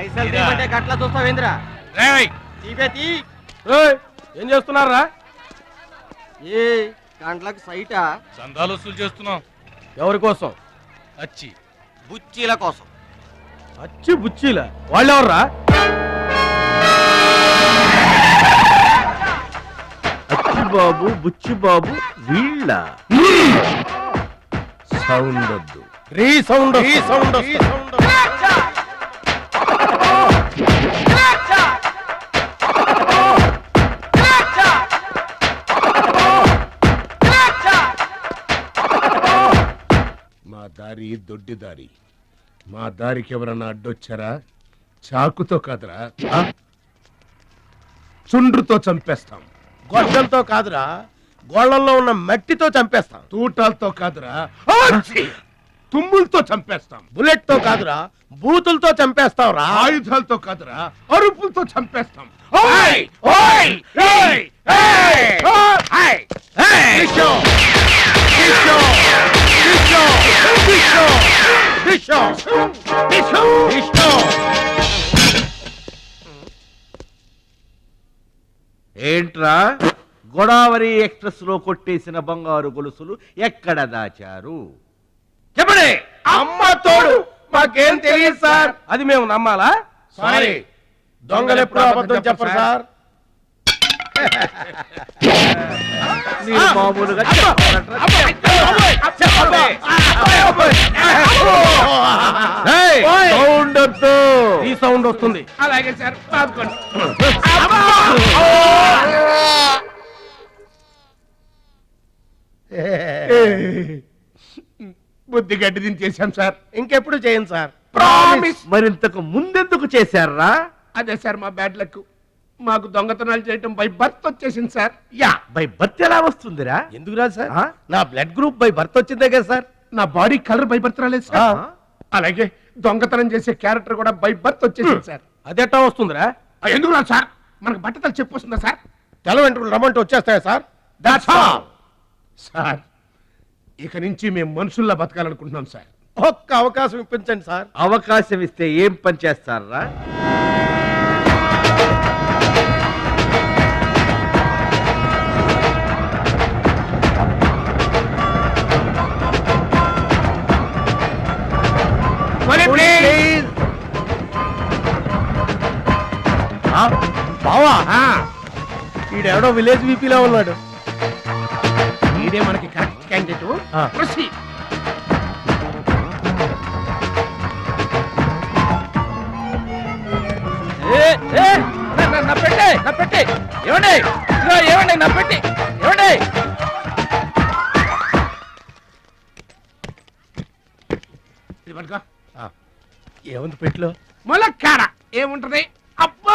పైసలు తీయమంటే గట్ల చూస్తావేంద్రా రేయ్! తీపే తీ. ఏయ్, ఏం చేస్తున్నారా ఏ గంటలకు సైటా? చందాలు వసూలు చేస్తున్నాం ఎవరి కోసం? అచ్చి. బుచ్చీల కోసం. అచ్చి బుచ్చీల. వాళ్ళెవర్రా? అచ్చి బాబు బుచ్చి బాబు వీళ్ళ. సౌండ్ వద్దు రీ సౌండ్ రీ సౌండ్ మా దారి దొడ్డి దారి మా దారికి ఎవరన్నా అడ్డొచ్చారా చాకుతో కాదురా ఆ? చుండ్రుతో చంపేస్తాం గొడ్డలతో కాదురా గోళ్ళల్లో ఉన్న మట్టితో చంపేస్తాం తూటాలతో కాదురా ఆచి! తుమ్ములతో చంపేస్తాం బుల్లెట్తో కాదురా బూతులతో చంపేస్తాం రా ఆయుధాలతో కాదురా అరుపులతో చంపేస్తాం ఓయ్! ఓయ్! ఏయ్! ఏయ్! ఏయ్! విషో! ఏంట్రా? గోదావరి ఎక్స్ప్రెస్లో కొట్టేసిన బంగారు గొలుసులు ఎక్కడ దాచారు? చెప్పండి! అమ్మ తోడు! మాకేం తెలియదు సార్. అది మేము నమ్మాలా? సారీ. దొంగలు ఎప్పుడు అబద్ధం చెప్పరు సార్. మీరు మామూలుగా సౌండ్ వద్దు. ఈ సౌండ్ వస్తుంది. అలాగే సార్ బుద్ధి గడ్డి దించేశాం సార్. ఇంకెప్పుడు చేయండి సార్? ప్రామిస్ మరింతకు ముందెందుకు చేశారా? అదే సార్ మా బ్యాడ్ లక్. మాకు దొంగతనాలు చేయటం బై బర్త్ వచ్చేసింది సార్ యా. బై బర్త్ ఎలా వస్తుందిరా? ఎందుకు రాదు సార్? నా బ్లడ్ గ్రూప్ బై బర్త్ వచ్చిందే కదా సార్ నా బాడీ కలర్ బై బర్త్ రాలేదు సార్. అలాగే దొంగతనం చేసే క్యారెక్టర్ కూడా బై బర్త్ వచ్చేసింది సార్ అదెట్టా వస్తుందిరా? ఎందుకు రాదు సార్ మనకు బట్టతలు చెప్పు వస్తుందా సార్ తెల వెంట్రులు రమ్మంటే వచ్చేస్తాయా సార్ దట్స్ ఆల్ సార్ ఇక నుంచి మేము మనుషుల్లా బతకాలనుకుంటున్నాం సార్ ఒక్క అవకాశం ఇప్పించండి సార్ అవకాశం ఇస్తే ఏం పని చేస్తారా? ఈడెవడో విలేజ్ వీపీలో ఉన్నాడు. ఇదే మనకి కరెక్ట్ క్యాండిడేట్ ఆ. ప్రొసీడ్ నా పెట్టే నా పెట్టే. ఏమండి? ఇదిగో ఏమండి నా పెట్టి. ఏమండి? ఇది పట్టుకో. ఏముంది పెట్లో? ములక్కాడ. ఏముంటది? అబ్బో!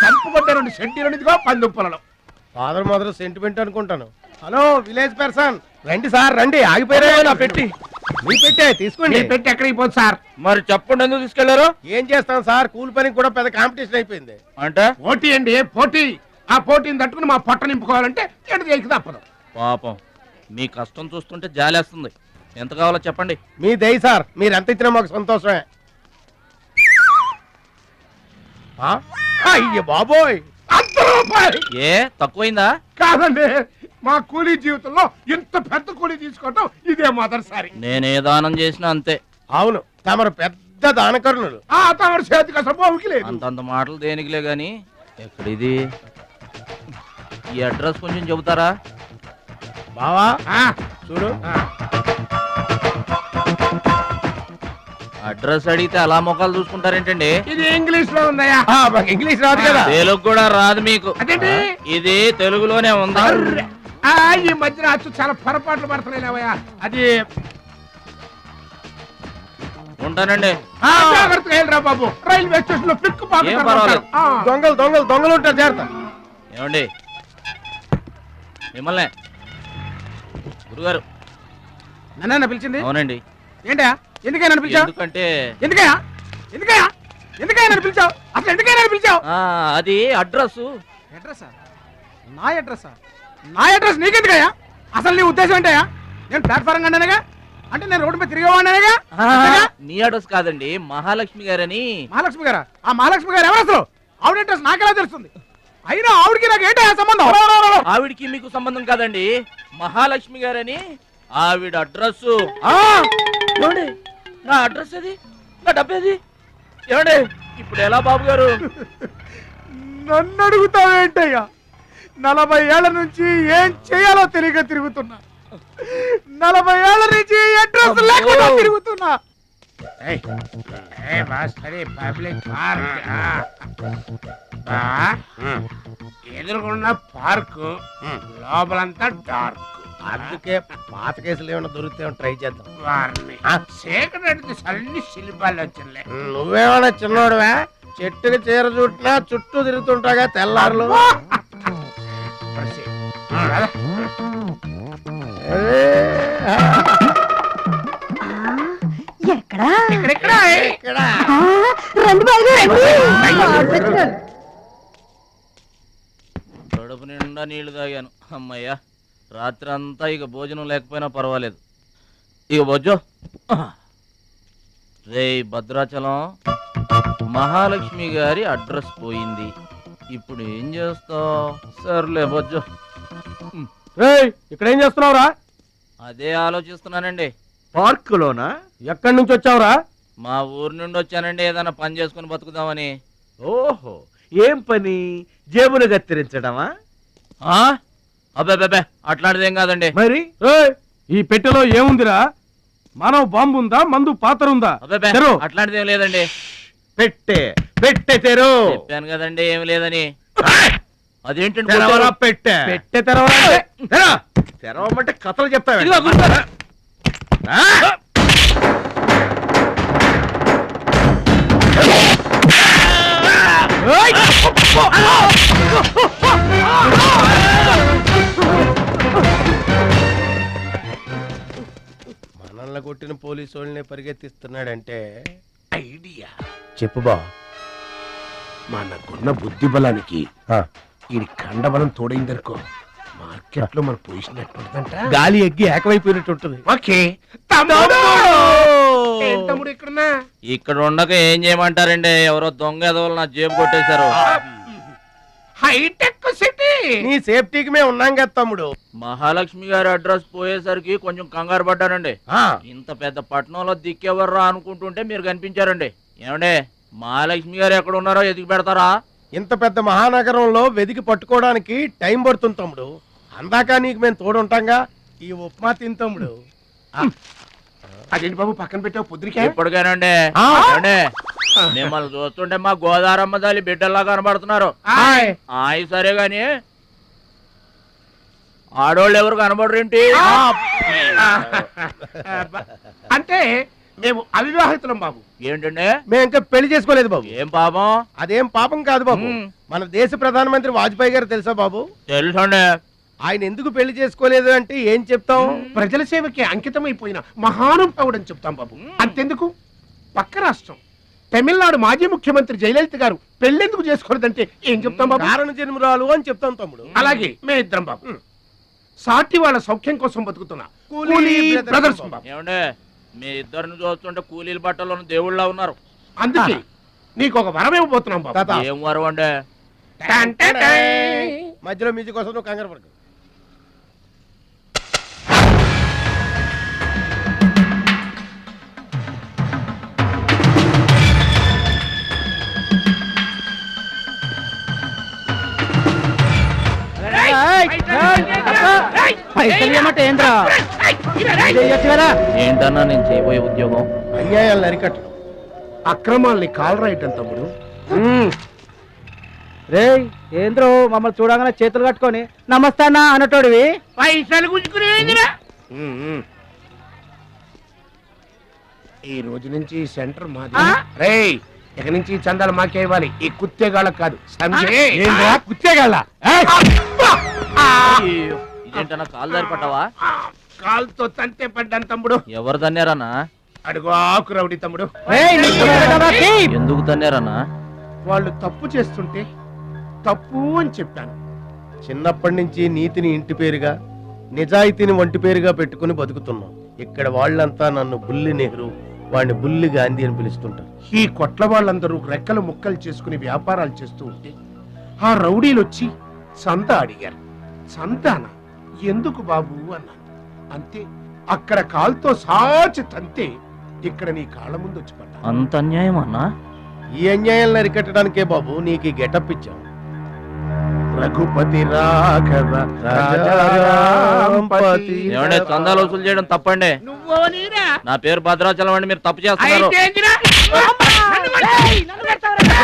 చంపుకుంటే రెండు సెంటీలు ఇదిగో పంది పొలలో ఫాదర్ మదర్ సెంటిమెంట్ అనుకుంటాను. హలో విలేజ్ పర్సన్ రండి సార్ రండి. ఆగిపోయారా నా పెట్టి. మీ పెట్టే తీసుకోండి. పెట్టి ఎక్కడికి పోదు సార్. మరి చెప్పండి ఎందుకు తీసుకెళ్ళారు? ఏం చేస్తాం సార్? కూల్ పనికి కూడా పెద్ద కాంపిటీషన్ అయిపోయింది. అంటే? పోటీ అండి పోటీ? ఆ పోటీని తట్టుకుని మా పొట్ట నింపుకోవాలంటే ఎటు చేయక తప్పదు. పాపం. మీ కష్టం చూస్తుంటే జాలేస్తుంది. ఎంత కావాలో చెప్పండి. మీ దయ సార్. మీరు ఎంత ఇచ్చినా మాకు సంతోషమే? అయ్య బాబోయ్! రూపాయలు. ఏ తక్కువైందా? కాదండి మా కూలీ జీవితంలో ఇంత పెద్ద కూలీ తీసుకోవటం ఇదే మొదటిసారి. నేనే దానం చేసినా అంతే. అవును తమరు పెద్ద దానకరుణులు. ఆ తమరి చేతికి అసలు బావుకి లేదు. అంతంత మాటలు దేనికిలే గాని? ఎక్కడిది? ఈ అడ్రస్ కొంచెం చెబుతారా? బావా ఆ, చూడు. ఆ. అడ్రస్ అడిగితే అలా మొక్కలు చూసుకుంటారేంటండి? ఇది ఇంగ్లీష్లో ఉందయ్యా. ఆ, మాకు ఇంగ్లీష్ రాదు కదా. తెలుగు కూడా రాదు మీకు. అదేంటి? ఇది తెలుగులోనే ఉంది. అర్రె. ఆ, ఈ మధ్యన అచ్చు చాలా పొరపాట్లు పడుతున్నాయిలేవయ్యా అది ఉంటానండి. ఆ, జాగ్రత్తగా వెళ్ళరా బాబు. రైల్వే స్టేషన్లో పిక్ ఏం పర్వాలేదు. దొంగలు దొంగలు దొంగలు ఉంటారు జాగ్రత్త. ఏమండి? మిమ్మల్ని. గురుగారు. నన్న పిలిచింది? అవునండి. ఏంటా ఎందుకైనా పిలిచావు? ఎందుకంటే ఎందుకయ్యా? ఎందుకయ్యా? నన్ను పిలిచావు? అసలు ఎందుకైనా పిలిచావు? అది అడ్రస్ అడ్రస్సా? నా అడ్రస్సా? నా అడ్రస్ నీకెందుకయ్యా? అసలు నీ ఉద్దేశం ఏంటయ్యా? నేను ప్లాట్ఫారం కండానగా అంటే నేను రోడ్డు మీద తిరిగేవాడినేగా? నీ అడ్రస్ కాదండి మహాలక్ష్మి గారని. మహాలక్ష్మి గారా? ఆ మహాలక్ష్మి గారు ఎవరు అసలు? ఆవిడ అడ్రస్ నాకెలా తెలుస్తుంది? అయినా ఆవిడకి నాకు ఏంటో సంబంధం? ఆవిడికి మీకు సంబంధం కాదండి మహాలక్ష్మి గారని ఆవిడ అడ్రస్ ఏమండి? నా అడ్రస్ అది నా డబ్బేది ఏమండి? ఇప్పుడు ఎలా బాబు గారు? నన్ను అడుగుతావేంటయ్యా నలభై ఏళ్ళ నుంచి ఏం చేయాలో తెలియక తిరుగుతున్నా. నలభై ఏళ్ళ నుంచి అడ్రస్ లేకుండా తిరుగుతున్నా. పబ్లిక్ పార్క్ ఎదురుకున్న పార్క్ లోపలంతా డార్క్. అందుకే పాత కేసులు ఏమైనా దొరికితే ట్రై చేద్దాం వారిని సేకరెడ్డి అన్ని శిల్పాలు వచ్చినాయి నువ్వేమైనా చిన్నోడువా చెట్టుకి చీర చుట్టినా చుట్టూ తిరుగుతుంటాగా తెల్లారులు ఎక్కడా ఇక్కడ ఆ, రండి బాబు రండి. కడుపు నిండా నీళ్ళు తాగాను అమ్మయ్యా రాత్రి అంతా ఇక భోజనం లేకపోయినా పర్వాలేదు. ఇక బొజ్జో. రే భద్రాచలం మహాలక్ష్మి గారి అడ్రస్ పోయింది. ఇప్పుడు ఏం చేస్తావు? సర్లే బొజ్జో. ఇక్కడ ఏం చేస్తున్నావురా? అదే ఆలోచిస్తున్నానండి. పార్కులోనా? ఎక్కడి నుంచి వచ్చావురా? మా ఊరు నుండి వచ్చానండి ఏదైనా పని చేసుకుని బతుకుదామని. ఓహో ఏం పని? జేబులు కత్తిరించడమా? ఆ? అబ్బే అబ్బే అట్లాంటిదేం కాదండి. మరి? ఈ పెట్టెలో ఏముందిరా? మానవ బాంబు ఉందా మందు పాత్ర ఉందా. అట్లాంటిదేం లేదండి. పెట్టే పెట్టె తెరు. చెప్పాను కదండి ఏమి లేదని. అదేంటండి? పెట్టె. పెట్టె తెరవరా తెరవ. తెరవమంటే కథలు చెప్తావా వాళ్ళని పరిగెత్తిస్తున్నాడంటే ఐడియా. చెప్పు బా. మనకున్న బుద్ధి బలానికి ఈ కండబలం తోడైందనుకో మార్కెట్లో మన పొజిషన్ ఎట్టుంటదంట గాలి ఎగ్గి ఏకమైపోయినట్టు ఉంటుంది. ఓకే. తమ్ముడు! ఏం తమ్ముడు ఇక్కడున్నా? ఇక్కడ ఉండక ఏం చేయమంటారండి? ఎవరో దొంగ ఎదవలు నా జేబు కొట్టేశారు. హైటెక్ సిటీ. నీ సేఫ్టీకి మేము ఉన్నాం కదా తమ్ముడు. మహాలక్ష్మి గారి అడ్రస్ పోయేసరికి కొంచెం కంగారు పడ్డానండి ఆ, ఇంత పెద్ద పట్టణంలో దిక్కెవర్రా అనుకుంటుంటే మీరు కనిపించారండి. ఏమండే మహాలక్ష్మి గారు ఎక్కడ ఉన్నారో ఎదిగి పెడతారా? ఇంత పెద్ద మహానగరంలో వెదికి పట్టుకోవడానికి టైం పడుతుంది తమ్ముడు. అందాక నీకు మేము తోడుంటాంగా? ఈ ఉప్మా తిని తమ్ముడు. అదేంటి బాబు పక్కన పెట్టావు పొద్దురికే ఇప్పటికేనండి. ఆ. ఏమండే మిమ్మల్ని చూస్తుంటే మా గోదారమ్మ తల్లి బిడ్డల్లా కనబడుతున్నారు. ఆయి సరే గాని. ఆడోళ్ళు ఎవరు కనబడరేంటి అంటే మేము అవివాహితులం బాబు. ఏంటండి? మేము ఇంకా పెళ్ళి చేసుకోలేదు బాబు. ఏం పాపం? అదేం పాపం కాదు బాబు. మన దేశ ప్రధానమంత్రి వాజ్పేయి గారు తెలుసా బాబు? తెలుసండి. ఆయన ఎందుకు పెళ్ళి చేసుకోలేదు అంటే ఏం చెప్తాం? ప్రజల సేవకి అంకితమైపోయిన మహానుభావుడు అని చెప్తాం బాబు. అంతెందుకు? పక్క రాష్ట్రం. తమిళనాడు మాజీ ముఖ్యమంత్రి జయలలిత గారు పెళ్ళెందుకు చేసుకోలేదంటే ఏం చెప్తాం బాబు? కారణ జన్మరాలు అని చెప్తాం తమ్ముడు. అలాగే మే ఇద్దరం బాబు. సాటి వాళ్ళ సౌఖ్యం కోసం బతుకుతున్నా. కూలీ బ్రదర్స్ బాబు. ఏమండే మీ ఇద్దరిని చూస్తుంటే కూలీల బట్టలో దేవుళ్ళ ఉన్నారు. అందుకే నీకు ఒక వరం ఇవ్వబోతున్నాం బాబు. ఏం వరం అండి. మధ్యలో మ్యూజిక్ కోసం నువ్వు కంగారు పడకు ఏంటన్నా నేను చేయబోయే ఉద్యోగం? అన్యాయాలను అరికట్టడం అక్రమాల్ని కాలరాయటం తమ్ముడు. రే ఏంద్రో మమ్మల్ని చూడగానే చేతులు కట్టుకొని నమస్తానా అన్నటోడివి. పైసలు గుంజుకునేదిరా ఈ రోజు నుంచి సెంటర్ మాది. రేయ్ ఇక నుంచి ఈ చందాలు మాకే ఇవ్వాలి. ఈ కుత్తేగాళ్ళకి కాదు. సంజయ్. కుచ్చేగాళ్ళ ఇదేంటన్నా కాలు దారి పడ్డావా కాలుతో తంతే పడ్డాను తమ్ముడు. ఎవరు తన్నారన్నా? అడుగు ఆకు రౌడి తమ్ముడు. ఎందుకు తన్నారన్నా? వాళ్ళు తప్పు చేస్తుంటే తప్పు అని చెప్పాను. చిన్నప్పటి నుంచి నీతిని ఇంటి పేరుగా నిజాయితీని వంటి పేరుగా పెట్టుకుని బతుకుతున్నాం. ఇక్కడ వాళ్ళంతా నన్ను బుల్లి నెహ్రూ వాడిని బుల్లి గాంధీ అని పిలుస్తుంటారు. ఈ కొట్ల వాళ్ళందరూ రెక్కలు ముక్కలు చేసుకుని వ్యాపారాలు చేస్తూ ఉంటే ఆ రౌడీలు వచ్చి సంత అడిగారు. సంతాన? ఎందుకు బాబు అన్నాను అంతే అక్కడ కాల్తో సాచి తంతే ఇక్కడ నీ కాళ్ళ ముందు వచ్చి పడ్డా. అంత అన్యాయం అన్నా? ఈ అన్యాయాలను అరికట్టడానికే బాబు నీకు గెటప్ ఇచ్చాం. రఘుపతి రాఘవ రాజారాంపతి చందాలు వసూలు చేయడం తప్పండి? నువ్వు నీరా నా పేరు భద్రాచలం అండి మీరు తప్పు చేస్తున్నారు.